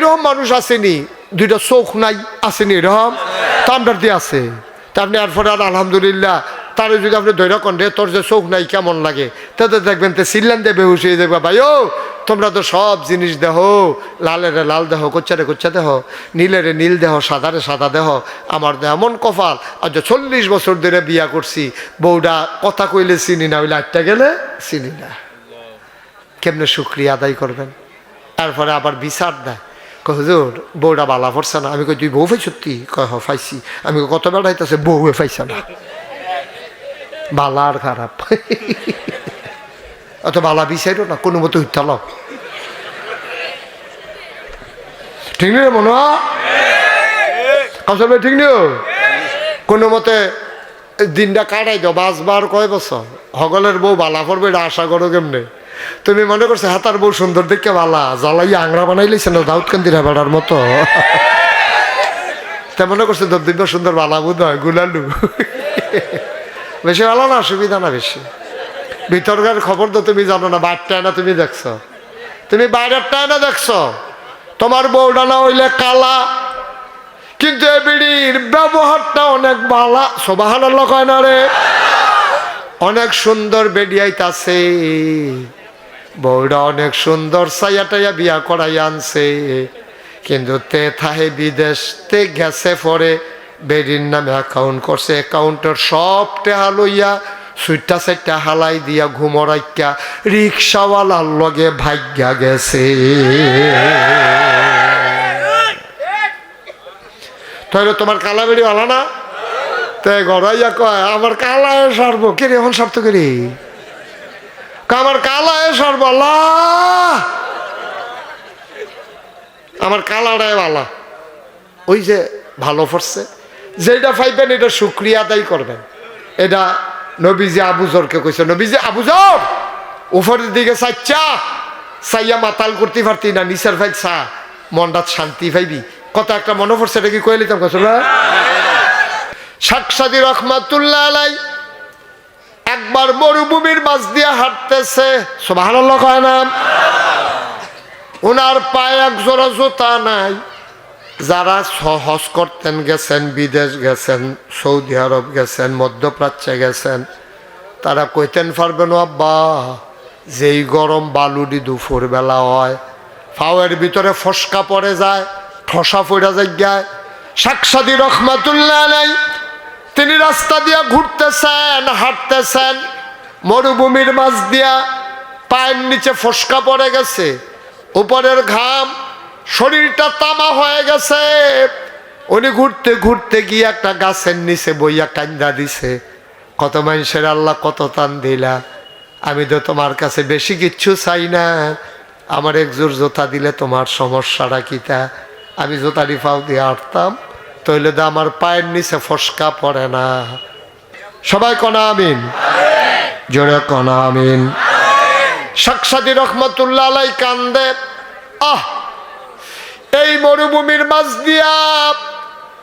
এইরকম মানুষ আসেনি, দুইটা চোখ নাই, আসেনি এরকম। তো দিয়ে আছে। তা আপনি এরপরে আর আলহামদুলিল্লাহ, তার যদি আপনি ধৈর্য করেন তোর যে চোখ নাই, কেমন লাগে? তাতে দেখবেন তো সিল্লান দিয়ে বেহুশ হয়ে দেখবা ভাই ও তোমরা তো সব জিনিস দেহ লালেরে লাল দেহ কোচ্চারে কোচ্চা দেহ নীলেরে নীল দেহ সাদারে সাদা দেহ আমার দেহ এমন কপাল। আর যে চল্লিশ বছর ধরে বিয়া করছি বউটা কথা কইলে চিনি না ওই লাইটটা গেলে চিনি না। কেমনে শুক্রিয়া আদায় করবেন? তারপরে আবার বিচার দেয়। হুজুর বউটা বালা পড়ছে না। আমি কই, তুই বউ ফাইছ তুই কয়, হ ফাইছি আমি কত বেড়া হইতেছে বউয়ে ফাইছে না। বালা আর খারাপ। অত বালা বিচারো না, কোনো মতো হইতাল ঠিক নেই মনে হয় ঠিক নেই কোনো মতে দিনটা কাটাই দাও, বাঁচবার কয় বছর? হগলের বউ বালা পড়বে আশা করো কেমনে? তুমি মনে করছ হাতার বউ সুন্দর, দেখে বালা। জ্বালাই আংরা বানাই লাইছে না দাউদ কান্দির মতো? তা মনে করছে দিন সুন্দর বালা বুধ হয়, গুলালু। বেশি ভালো না অসুবিধা না বেশি। ভিতরকার খবর তো তুমি জানো না, বাইরটায় না তুমি দেখছ। তুমি বাইরেরটায় না দেখছ, তোমার বউটা না হইলে কালা। কিন্তু এ বিড়ির ব্যবহারটা অনেক ভালা সবাহান কয় না রে? অনেক সুন্দর বেডিয়াইতাছে বউটা অনেক সুন্দর সাইয়া টাইয়া বিয়া করাই আনছে। কিন্তু তে থাহে বিদেশ তে গেছে পরে বেডির নামে অ্যাকাউন্ট করছে। অ্যাকাউন্টের সব টেহা লইয়া সুইটা সেটা হালাই দিয়া ঘুমরাইকা রিক্সাওয়ালার লগে ভাগ্যা গেছে। তাহলে তোমার কালা বেড়ি ভালো না? তাই গড়াইয়া কয়, আমার কালায় সারবো কে রে এখন সারতো কে রে আমার কালায় সারবো আল্লাহ আমার কালাটায় ভালো ওই যে ভালো পড়ছে। যেটা পাইবেন এটা শুক্রিয়া আদায় করবেন। এটা নবীজি আবুজরকে কইছে নবীজি আবুজর উপরের দিকে চাচ্চা চাইয়া মাতাল করতে পারতি না নিচের ভাই চা মনটা শান্তি পাইবি। কত একটা মনে পড়ছে এটা কি কইলিতাম কইছিল না? শাকসাদি রহমাতুল্লাহ আলাই একবার মরুভূমির মাছ দিয়ে হাঁটতেছে। না? ওনার পায়ে এক জোড়া জুতা নাই। যারা সহজ করতেন গেছেন, বিদেশ গেছেন, সৌদি আরব গেছেন, মধ্যপ্রাচ্যে গেছেন, তারা কইতেন পারবেন আব্বা, যেই গরম বালুডি দুপুর বেলা হয়, ফাওয়ের ভিতরে ফসকা পড়ে যায়, ঠসা পড়া যায় সাকসাদি রহমাতুল্লাহ নাই তিনি রাস্তা দিয়া ঘুরতেছেন, হাঁটতেছেন, মরুভূমির মাঝ দিয়া পায়ের নিচে ফসকা পড়ে গেছে, উপরের ঘাম, শরীরটা তামা হয়ে গেছে। উনি ঘুরতে ঘুরতে গিয়ে একটা গাছের নিচে বইয়া কান্দা দিছে। কত মানুষের আল্লাহ কত তান দিলা। আমি তো তোমার কাছে বেশি কিচ্ছু চাই না। আমার একজোর জোতা দিলে তোমার সমস্যাটা কিতা? আমি জোতারি পাও দিয়ে আটতাম তৈলে তো আমার পায়ের নিচে ফসকা পড়ে না। সবাই কনা আমিন। জোরে কনা আমিন। সাকসাদি রহমতুল্লাহ আলাই কান্দে, আহ, এই মরুভূমির মাঝ দিয়া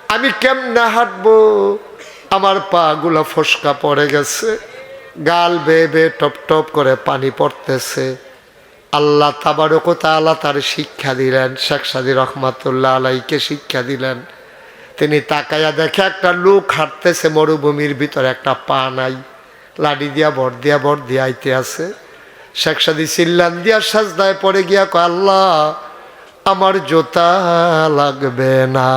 আমি কেমনে হাঁটবো? আমার পা গুলা ফসকা পড়ে গেছে, গাল বেয়ে বেয়ে টপ টপ করে পানি পড়তেছে। আল্লাহ তাবারক তাআলা তার শিক্ষা দিলেন শেখ সাদি রহমাতুল্লাহ আলাইকে শিক্ষা দিলেন। তিনি তাকাইয়া দেখে একটা লোক হাঁটতেছে মরুভূমির ভিতরে, একটা পা নাই। লাডি দিয়া ভর দিয়া ভর দিয়া আইতে আছে। শেখ সাদি চিল্লান দিয়া সাজদায় পরে গিয়া কয়, আল্লাহ, আমার জোতা লাগবে না।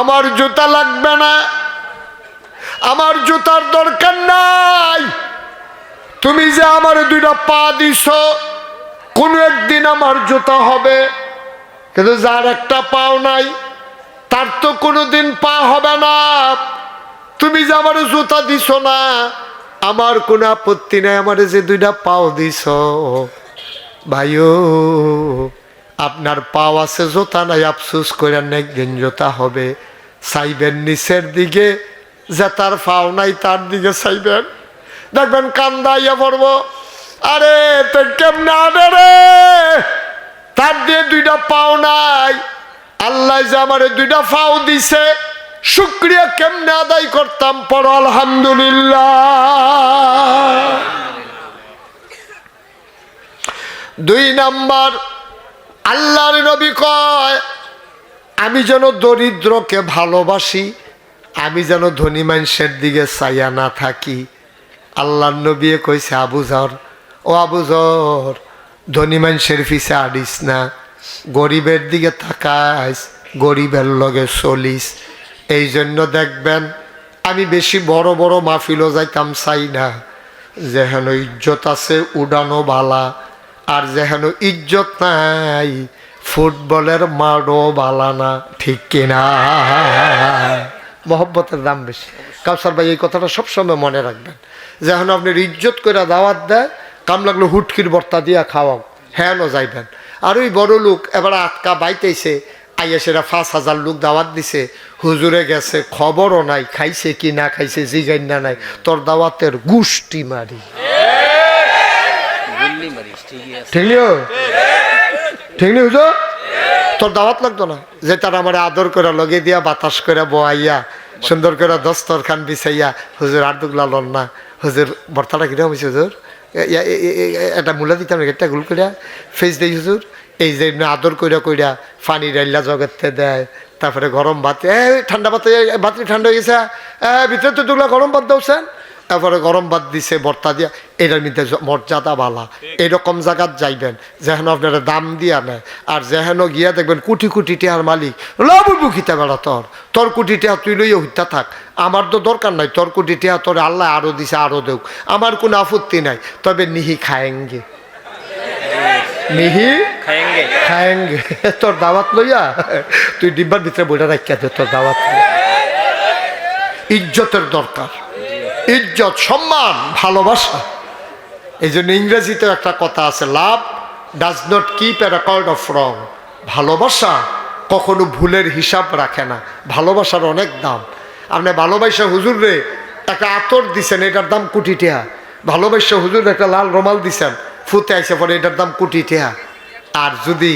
আমার জুতা লাগবে না। আমার জুতার দরকার নাই। তুমি যে আমার দুইটা পা দিছ কোনো একদিন আমার জুতা হবে, কিন্তু যার একটা পাও নাই, তার তো কোনোদিন পা হবে না। তুমি যে আমার জুতা দিছ না, আমার কোনো আপত্তি নাই, আমার যে দুইটা পাও দিছ। ভাইও, আপনার পাও আছে, জোতা নাই, আফসুস করে একদিন জোতা হবে। চাইবেন নিচের দিকে, যে তার পাও নাই, তার দিকে চাইবেন। দেখবেন কান্দাইয়া পড়ব। আরে, তো কেমনে রে? তার দিয়ে দুইটা পাও নাই। আল্লাহ যে আমার দুইটা পাও দিছে, শুক্রিয়া কেমনে আদায় করতাম পর আলহামদুলিল্লাহ। দুই আল্লাহর নবী কয়, আমি যেন দরিদ্রকে ভালোবাসি, আমি যেন ধনী মানুষের দিকে চাইয়া না থাকি। আল্লাহ নবী কইছে আবুজর ও আবুজর ধনী মানুষের পিছে আডিস না, গরিবের দিকে তাকাইস, গরিবের লগে চলিস। এই জন্য দেখবেন, আমি বেশি বড় বড় মাহফিলও যাইতাম চাই না। যেহেন ইজ্জত আছে, উডানো বালা। আর যেহেন ইজ্জত নাই, ফুটবলের মাঠও বালা না, ঠিক কিনা মহব্বতের দাম বেশি। কাউসার ভাই, এই কথাটা সবসময় মনে রাখবেন। যেন আপনার ইজ্জত করে দাওয়াত দেয় কাম লাগল হুটকির বর্তা দিয়া খাওয়াও হ্যাঁ যাইবেন। আর ওই বড় লোক এবার আটকা বাইতেছে আইয়া সেরা পাঁচ হাজার লোক দাওয়াত দিছে। হুজুরে গেছে খবরও নাই খাইছে কি না খাইছে জিগাই না নাই। তোর দাওয়াতের গুষ্টি মারি। ঠিক ঠিক হুজুর? তোর দাওয়াত লাগতো না? যে তার আমার আদর করে লগে দিয়া বাতাস করে বোয়াইয়া সুন্দর করে দস্তরখান বিছাইয়া হুজুর আর দুগলা লন না। হুজুর বর্তাটা কীরকম হয়েছে হুজুর? একটা মূলা দিতাম একটা গুল করিয়া ফেস দেই হুজুর, এই যে আদর কইরা কইরা পানি ডাইলা জগতে দেয়, তারপরে গরম ভাত, এ ঠান্ডা ভাত ভাত ঠান্ডা হয়ে গেছে ভিতরে তো দুগুলা গরম ভাত দাওছেন তারপরে গরম ভাত দিছে ভর্তা দিয়া এটার মধ্যে মর্যাদা বালা। এরকম জায়গাত যাইবেন যেহেন আপনারা দাম দিয়া নেয় আর যেহেন গিয়া দেখবেন কোটি কোটি টিয়ার মালিক লবু খিতে বেড়া তোর? তোর কোটি টিয়া তুই লইয়া হইতা থাক। আমার তো দরকার নাই তোর কোটি টিয়া তোর আল্লাহ আরও দিছে আরও দেউক। আমার কোনো আপত্তি নাই তবে নিহি খায়েঙ্গে। নিহি খায়েঙ্গে। তোর দাওয়াত লইয়া তুই ডিব্বার ভিতরে বইটা রাখিয়া দে তোর দাওয়াত। ইজ্জতের দরকার। ইজ্জত, সম্মান, ভালোবাসা। এই জন্য ইংরেজিতেও একটা কথা আছে, love does not keep a record of wrong. ভালোবাসা কখনো ভুলের হিসাব রাখে না, ভালোবাসার অনেক দাম। আপনি ভালোবাসা হুজুর রে, একটা আতর দিছেন, এটার দাম কোটি টেহা ভালোবাসা হুজুর একটা লাল রমাল দিছেন, ফুতে আইসে পরে এটার দাম কোটি টেহা আর যদি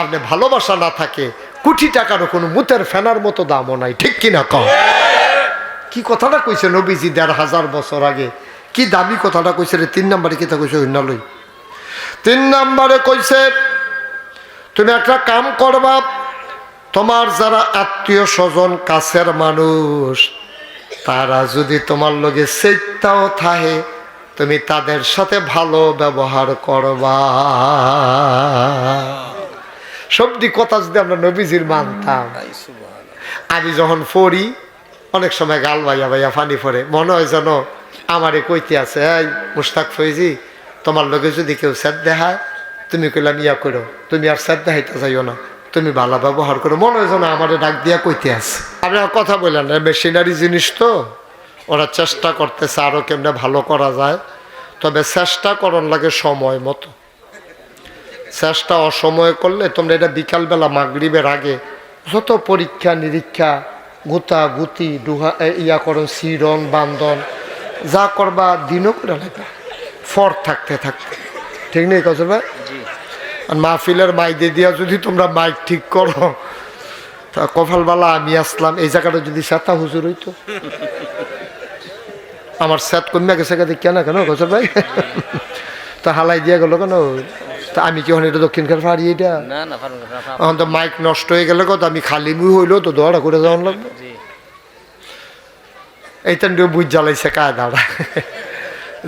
আপনি ভালোবাসা না থাকে, কোটি টাকারও কোনো মুতের ফেনার মতো দামও নাই, ঠিক কিনা কম কি কথাটা কইছে নবীজি দেড় হাজার বছর আগে? কি দামি কথাটা কইছে রে? তিন নাম্বারে কিতা কইছে অন্যালই তিন নাম্বারে কইছে তুমি একটা কাম করবা তোমার যারা আত্মীয় স্বজন কাছের মানুষ তারা যদি তোমার লগে সেইটাও থাহে তুমি তাদের সাথে ভালো ব্যবহার করবা। সবদি কথা যদি আমরা নবীজির মানতাম। আমি যখন পড়ি অনেক সময় গাল ভাইয়া ভাইয়া ফানি পড়ে। মনে হয় যেন আমারে কইতে আছে, এই মুস্তাক ফৈজি, তোমার লগে যদি কেউ স্যার দেখায়, তুমি কইলাম ইয়া করো তুমি আর স্যার দেখাইতে যাইও না, তুমি ভালো ব্যবহার করো। মনে হয় যেন আমারে ডাক দিয়া কইতে আছে। আপনার কথা বললেন মেশিনারি জিনিস তো, ওরা চেষ্টা করতেছে আরও কেমনে ভালো করা যায়। তবে চেষ্টা করন লাগে সময় মতো। চেষ্টা অসময়ে করলে তোমরা এটা বিকালবেলা মাগরিবের আগে যত পরীক্ষা নিরীক্ষা গুতা গুতি ডুহা এ, ইয়া করন শিরন বান্ধন যা করবা দিনও করে লাগবে ফর থাকতে থাকতে। ঠিক নেই কসর ভাই আর মাহফিলের মাইদে দিয়া যদি তোমরা মাইক ঠিক করো তা কপালবালা আমি আসলাম। এই জায়গাটা যদি সাতা হুজুর হইতো। আমার স্যাত কন্যা গেছে কাছে কেন কেন কসর ভাই? তা হালাই দিয়া গেল কেন? তা আমি কি এটা দক্ষিণ খান পারি এটা? এখন তো মাইক নষ্ট হয়ে গেলে কত আমি খালি মুই হইল তো দৌড়া করে যাওয়ান লাগবে। জি এইটান দিয়ে বুঝ জ্বালাইছে কায় দাঁড়া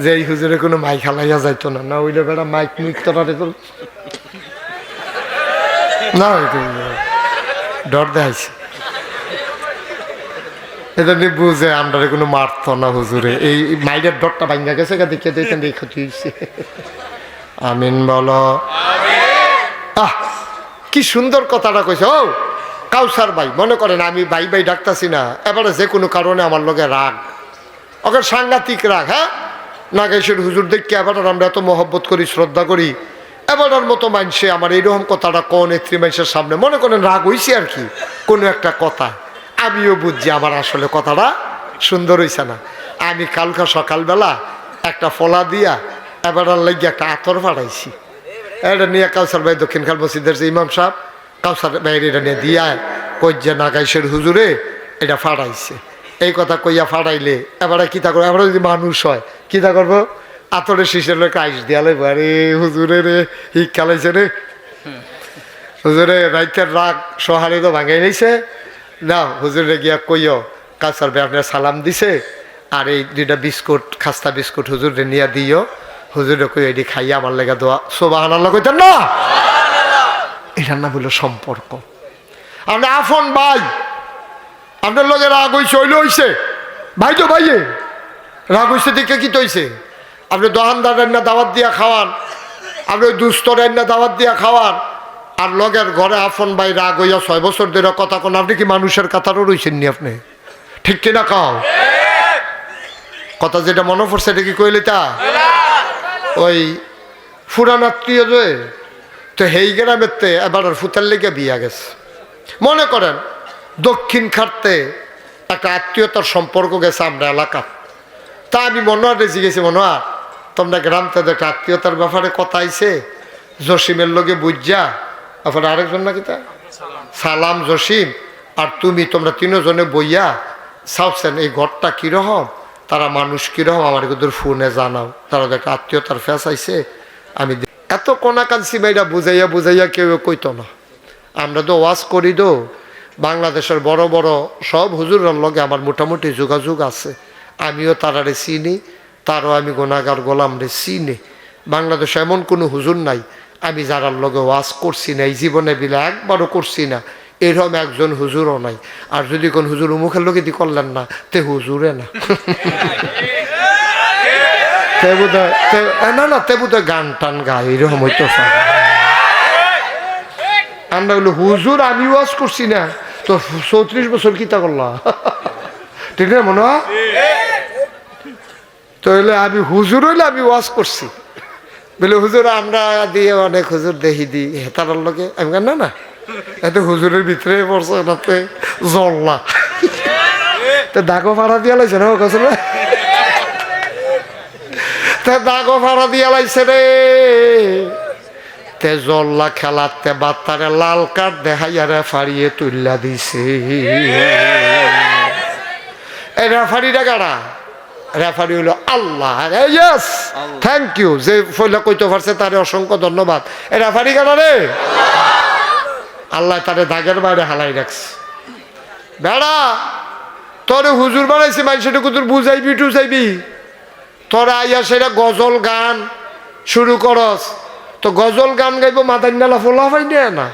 যে এই হুজুরে কোনো মাইক হালাইয়া যাইতো না। না ওইলে বেড়া মাইক মুইক তো না ওইটা ডর দেখাইছে এটা নিয়ে বুঝে আমরা কোনো মারতো না হুজুরে এই মাইরের ডরটা ভাঙ্গা গেছে গা দেখে এই ক্ষতি হয়েছে আমিন বলো। আহ কি সুন্দর কথাটা কইছে ও কাউসার ভাই, মনে করেন আমি ভাই ভাই ডাকতাছি না, এবারে যে কোনো কারণে আমার লগে রাগ। ওকে সাংঘাতিক রাগ হ্যাঁ? নাগেশের হুজুর দেখি এবার আমরা এত মহব্বত করি, শ্রদ্ধা করি, এবারের মতো মানুষে আমার এইরকম কথাটা কোন নেত্রী মানুষের সামনে, মনে করেন রাগ হইছে আর কি, কোনো একটা কথা। আমিও বুঝছি আমার আসলে কথাটা সুন্দর হইছে না। আমি কালকা সকালবেলা একটা ফলা দিয়া এবার লাগিয়ে একটা আতর ফাটাইছি। এটা নিয়ে কালসার ভাই দক্ষিণ খাল মসজিদের ইমাম সাহেব কাউসার ভাইয়ের এটা নিয়ে দিয়া কই যে নাগাইশের হুজুরে, এটা ফাটাইছে এই কথা কইয়া ফাটাইলে এবারে কিতা করব? এবারে যদি মানুষ হয় কিতা করব? আতরে শিশের লোক আইস দিয়ালে বারে হুজুরে রে হিক খালাইছে রে। হুজুরে, রাইতের রাগ সহারে তো ভাঙাই নিছে না হুজুরে গিয়া কইও কাছার বে আপনার সালাম দিছে। আর এই দুইটা বিস্কুট, খাস্তা বিস্কুট হুজুরে নিয়ে দিও। হুজুরে কই এটি খাইয়া আমার লেগে দোয়া। সোবাহ আল্লাহ কইতেন না? এটা না বলল সম্পর্ক। আপনি আফন ভাই আপনার লগে রাগ হইছে হইলে হইছে। ভাই তো ভাইয়ে রাগ হইছে দিকে কি তৈছে? আপনি দোকানদার রান্না দাওয়াত দিয়া খাওয়ান আপনি দুস্থ রান্না দাওয়াত দিয়া খাওয়ান আর লগের ঘরে আফন ভাই রাগ হইয়া ছয় বছর ধরে কথা কোন আপনি কি মানুষের কাতারও রইছেন নি আপনি? ঠিক কিনা খাও কথা যেটা মনে পড়ছে এটা কি কইলে তা? ওই ফুরান আত্মীয় যে তো হেই গ্রামের এবার ফুতার লেগে বিয়া গেছে। মনে করেন, দক্ষিণ খাটতে একটা আত্মীয়তার সম্পর্ক গেছে আমরা এলাকা তা আমি মনোয়ার রেজি গেছি মনোয়ার, তোমরা গ্রাম থেকে একটা আত্মীয়তার ব্যাপারে কথা আইছে? জসিমের লোকে বুঝা তারপরে আরেকজন নাকি তা? সালাম জসিম, আর তুমি, তোমরা তিনজনে বইয়া সাউসেন এই ঘরটা কীরকম তারা মানুষ কীরকম আমার কিন্তু ফোনে জানাও। তারা একটা আত্মীয়তার ফ্যাস আইছে। আমি দে- কোনা কোনাকাঞ্চি মেয়েরা বুঝাইয়া বুঝাইয়া কেউ কইতো না। আমরা তো ওয়াজ করি তো, বাংলাদেশের বড় বড় সব হুজুরের লগে আমার মোটামুটি যোগাযোগ আছে। আমিও তারারে চিনি, তারও আমি গোনাগার গোলাম রে চিনি। বাংলাদেশে এমন কোনো হুজুর নাই, আমি যারার লগে ওয়াজ করছি না, এই জীবনে বিলে একবারও করছি না, এরকম একজন হুজুরও নাই। আর যদি কোন হুজুর মুখের লোকে দি করলেন না, তে হুজুরে না। তে তে- না না, তে বোধহয় গান টান গায়, এরকম হইতে আমরা বলি, হুজুর, আমি ওয়াজ করছি না। তো চৌত্রিশ বছর কিতা করলা? ঠিক না, মনে হয়? তাহলে আমি হুজুর হইলে আমি ওয়াজ করছি। বলে, হুজুর, আমরা দিয়ে অনেক হুজুর দেখি দিই হেতার লোকে আমি না না এত হুজুরের ভিতরে পড়ছে, এটাতে জল্লা। তো দাগো ভাড়া দিয়া লাইছে না কছিল তে দাগো ভাড়া দিয়া লাইছে রে। তে জল্লা খেলাতে বাত্তারে লাল কাঠ দেখাইয়া রেফারিয়ে তুল্লা দিছে। এই রেফারিটা কারা? রেফারি হলো আল্লাহ। ইয়েস থ্যাংক ইউ যে ফইলা কইতে পারছে তারে অসংখ্য ধন্যবাদ। এই রেফারি কারা রে? আল্লাহ তারে দাগের বাইরে হালাই রাখছে। বেড়া, তোরে হুজুর বানাইছে মানুষটা তোর বুঝাইবি, টুজাইবি। তোরা আইয়া সেটা গজল গান শুরু করস। তো গজল গান গাইব মাথায় নালা ফোলা পাই না?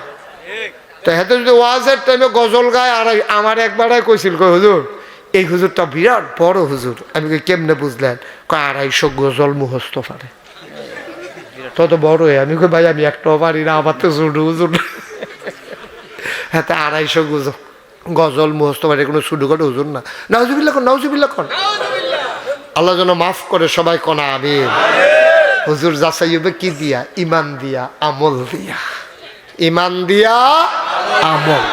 তো হেতে যদি ওয়াজের টাইমে গজল গায়, আর আমার একবারে কইছিল, কই হুজুর, এই হুজুরটা বিরাট বড় হুজুর। আমি কেমনে বুঝলেন? কয়, আড়াইশো গজল মুহস্ত পারে। তত বড় হয়ে, আমি কই, ভাই, আমি একটাও পারি না, আমার তো ছোট হুজুর। হ্যাঁ আড়াইশো গজল গজল মুখস্থ পারে, কোনো শুরু করে হুজুর না। নাউজুবিল্লা কর নাউজুবিল্লা কর। আল্লাহ যেন মাফ করে সবাই কনা আমি হুজুর যাচাই হবে কি দিয়া? ইমান দিয়া, আমল দিয়া। ইমান দিয়া, আমল।